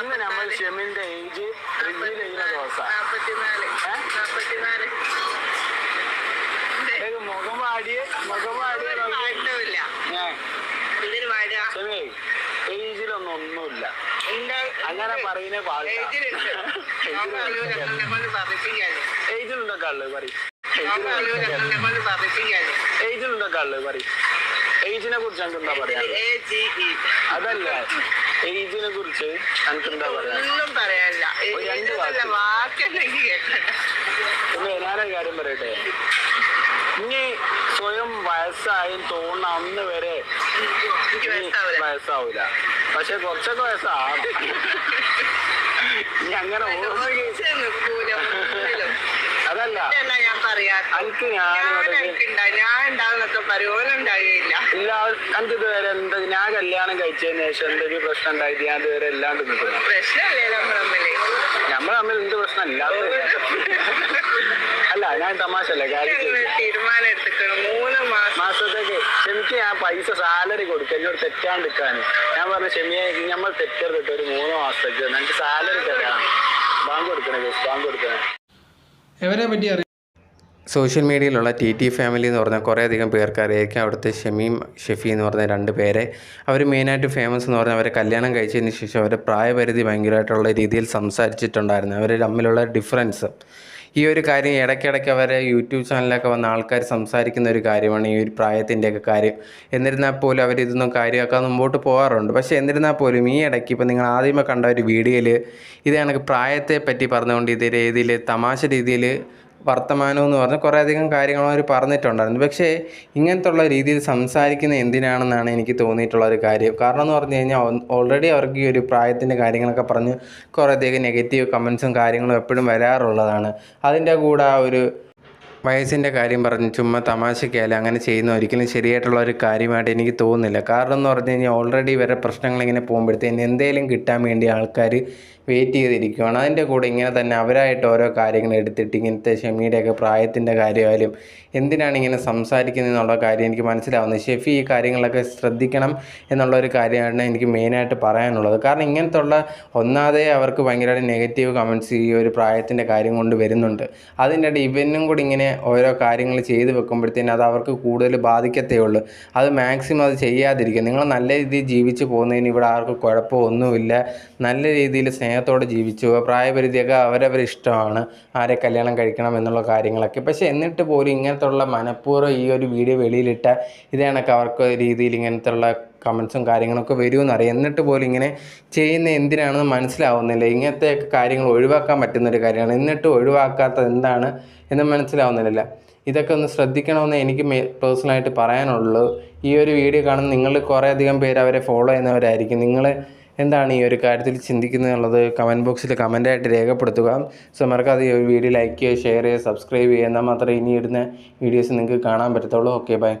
ഇന്ന് നമ്മൾ ഷെമിന്റെ ഏജ് ചെയ്യുന്ന ദിവസം. മുഖം മുഖം ഷെമി ഏജിലൊന്നും ഒന്നുമില്ല അങ്ങനെ പറയുന്ന ഏജിലുണ്ട്. കള്ള്? പറയും. ഏജിലുണ്ടോ കള്ള്? പറയും. ഏജിനെ കുറിച്ച് എന്താ പറയാ അതല്ല. ഏജിനെ കുറിച്ച് ഒന്നും പറയാനില്ല. ഒരു രണ്ട് വാക്ക്. ഞാനൊരു കാര്യം പറയട്ടെ? ഇനി സ്വയം വയസ്സായി തോന്നുന്ന അന്ന് വരെ എനിക്ക് ഇനി മനസ്സിലാവില്ല വയസ്സാവൂല. പക്ഷെ കുറച്ചൊക്കെ വയസ്സാ ഇനി അങ്ങനെ ഓർമ്മ ഒച്ച നിൽക്കൂല ഒന്നിലും. അതല്ല ഇതല്ല ഞാൻ പറയാത്ത എനിക്ക് ഞാൻ ഞാൻ എനിക്കുണ്ടായി ഞാൻ ഉണ്ടാവുന്നൊക്കെ പറയോലും ഉണ്ടായില്ല ഇല്ല ഞാൻ ഇതുവരെ എന്താ ഞാൻ കല്യാണം കഴിച്ചതിന് ശേഷം എന്തെങ്കിലും പ്രശ്നം ഉണ്ടായിട്ട് ഞാൻ ഇതുവരെ എല്ലാം നിൽക്കുന്നു. നമ്മൾ നമ്മൾ തമ്മിൽ എന്ത് പ്രശ്നം? ഇല്ലാതെ അല്ല ഞാൻ തമാശ അല്ലേ കാര്യം മാസത്തേക്ക് ക്ഷമിക്ക് ഞാൻ പൈസ സാലറി കൊടുക്കുക എന്നോട് തെറ്റാണ്ടിരിക്കാൻ. ഞാൻ പറഞ്ഞു ക്ഷമിയെ നമ്മൾ തെറ്റരുതിട്ട് ഒരു മൂന്ന് മാസത്തേക്ക് എനിക്ക് സാലറി തരാം. ബാങ്ക് കൊടുക്കണേ ബാങ്ക് കൊടുക്കണേ. എവരെ പറ്റി അറിയാം? സോഷ്യൽ മീഡിയയിലുള്ള ടി ടി ഫാമിലി എന്ന് പറഞ്ഞാൽ കുറേയധികം പേർക്ക് അറിയായിരിക്കും അവിടുത്തെ ഷമീം ഷെഫി എന്ന് പറഞ്ഞ രണ്ട് പേരെ അവർ മെയിനായിട്ട് ഫേമസ് എന്ന് പറഞ്ഞാൽ അവരെ കല്യാണം കഴിച്ചതിന് ശേഷം അവരുടെ പ്രായപരിധി ഭയങ്കരമായിട്ടുള്ള രീതിയിൽ സംസാരിച്ചിട്ടുണ്ടായിരുന്നു. അവർ തമ്മിലുള്ള ഡിഫറൻസ് ഈ ഒരു കാര്യം ഇടയ്ക്കിടയ്ക്ക് അവരെ യൂട്യൂബ് ചാനലിലൊക്കെ വന്ന ആൾക്കാർ സംസാരിക്കുന്ന ഒരു കാര്യമാണ് ഈ ഒരു പ്രായത്തിന്റെയൊക്കെ കാര്യം. എന്നിരുന്നാൽ പോലും അവരിതൊന്നും കാര്യമാക്കാൻ മുമ്പോട്ട് പോകാറുണ്ട്. പക്ഷേ എന്നിരുന്നാൽ പോലും ഈ ഇടയ്ക്ക് ഇപ്പോൾ നിങ്ങൾ ആദ്യമേ കണ്ട ഒരു വീഡിയോയിൽ ഇത് കണക്ക് പ്രായത്തെ പറ്റി പറഞ്ഞുകൊണ്ട് ഇത് രീതിയിൽ തമാശ രീതിയിൽ വർത്തമാനം എന്ന് പറഞ്ഞ് കുറേയധികം കാര്യങ്ങൾ അവർ പറഞ്ഞിട്ടുണ്ടായിരുന്നു. പക്ഷേ ഇങ്ങനത്തുള്ള രീതിയിൽ സംസാരിക്കുന്ന എന്തിനാണെന്നാണ് എനിക്ക് തോന്നിയിട്ടുള്ള ഒരു കാര്യം. കാരണം എന്ന് പറഞ്ഞു കഴിഞ്ഞാൽ ഓൾറെഡി അവർക്ക് ഈ ഒരു പ്രായത്തിന്റെ കാര്യങ്ങളൊക്കെ പറഞ്ഞ് കുറേയധികം നെഗറ്റീവ് കമൻസും കാര്യങ്ങളും എപ്പോഴും വരാറുള്ളതാണ്. അതിന്റെ കൂടെ ആ ഒരു വയസ്സിന്റെ കാര്യം പറഞ്ഞ് ചുമ്മാ തമാശയ്ക്കായാലും അങ്ങനെ ചെയ്യുന്ന ഒരിക്കലും ശരിയായിട്ടുള്ള ഒരു കാര്യമായിട്ട് എനിക്ക് തോന്നുന്നില്ല. കാരണം എന്ന് പറഞ്ഞു കഴിഞ്ഞാൽ ഓൾറെഡി വരെ പ്രശ്നങ്ങൾ ഇങ്ങനെ പോകുമ്പോഴത്തേന് എന്തെങ്കിലും കിട്ടാൻ വേണ്ടി ആൾക്കാർ വെയിറ്റ് ചെയ്തിരിക്കുകയാണ് അതിന്റെ കൂടെ ഇങ്ങനെ തന്നെ അവരായിട്ട് ഓരോ കാര്യങ്ങൾ എടുത്തിട്ട് ഇങ്ങനത്തെ ഷെമിയുടെയൊക്കെ പ്രായത്തിന്റെ കാര്യമായാലും എന്തിനാണ് ഇങ്ങനെ സംസാരിക്കുന്നത് എന്നുള്ള കാര്യം എനിക്ക് മനസ്സിലാവുന്നത് ഷെഫി ഈ കാര്യങ്ങളൊക്കെ ശ്രദ്ധിക്കണം എന്നുള്ള ഒരു കാര്യമാണ് എനിക്ക് മെയിനായിട്ട് പറയാനുള്ളത്. കാരണം ഇങ്ങനത്തെ ഉള്ള ഒന്നാതെ അവർക്ക് ഭയങ്കരമായിട്ട് നെഗറ്റീവ് കമന്റ്സ് ഈ ഒരു പ്രായത്തിന്റെ കാര്യം കൊണ്ട് വരുന്നുണ്ട്. അതിന്റെ ഇവനും കൂടി ഇങ്ങനെ ഓരോ കാര്യങ്ങൾ ചെയ്ത് വെക്കുമ്പോഴത്തേനും അത് അവർക്ക് കൂടുതൽ ബാധിക്കത്തേ ഉള്ളൂ അത് മാക്സിമം അത് ചെയ്യാതിരിക്കുക. നിങ്ങൾ നല്ല രീതിയിൽ ജീവിച്ച് പോകുന്നതിന് ഇവിടെ ആർക്കും കുഴപ്പമൊന്നുമില്ല. നല്ല രീതിയിൽ സ്നേഹത്തോടെ ജീവിച്ചു. പ്രായപരിധിയൊക്കെ അവരവർ ഇഷ്ടമാണ്. ആരെ കല്യാണം കഴിക്കണം എന്നുള്ള കാര്യങ്ങളൊക്കെ. പക്ഷേ എന്നിട്ട് പോലും ഇങ്ങനത്തുള്ള മനഃപൂർവം ഈ ഒരു വീഡിയോ വെളിയിലിട്ട ഇതേ കണക്ക് അവർക്ക് രീതിയിൽ ഇങ്ങനത്തുള്ള കമൻസും കാര്യങ്ങളൊക്കെ വരുമെന്നറിയാം എന്നിട്ട് പോലും ഇങ്ങനെ ചെയ്യുന്ന എന്തിനാണെന്ന് മനസ്സിലാവുന്നില്ല. ഇങ്ങനത്തെ കാര്യങ്ങൾ ഒഴിവാക്കാൻ പറ്റുന്നൊരു കാര്യമാണ്. എന്നിട്ട് ഒഴിവാക്കാത്തത് എന്താണ് എന്ന് മനസ്സിലാവുന്നില്ല ഇതൊക്കെ ഒന്ന് ശ്രദ്ധിക്കണമെന്ന് എനിക്ക് പേഴ്സണലായിട്ട് പറയാനുള്ളൂ. ഈ ഒരു വീഡിയോ കാണുന്ന നിങ്ങൾ കുറേയധികം പേര് അവരെ ഫോളോ ചെയ്യുന്നവരായിരിക്കും. നിങ്ങൾ എന്താണ് ഈ ഒരു കാര്യത്തിൽ ചിന്തിക്കുന്നത് എന്നുള്ളത് കമന്റ് ബോക്സിൽ കമന്റായിട്ട് രേഖപ്പെടുത്തുക. സോ മറക്കാതെ ഈ ഒരു വീഡിയോ ലൈക്ക് ചെയ്യുക ഷെയർ ചെയ്യുക സബ്സ്ക്രൈബ് ചെയ്യുക. എന്നാൽ മാത്രമേ ഇനി ഇടുന്ന വീഡിയോസ് നിങ്ങൾക്ക് കാണാൻ പറ്റത്തുള്ളൂ. Okay bye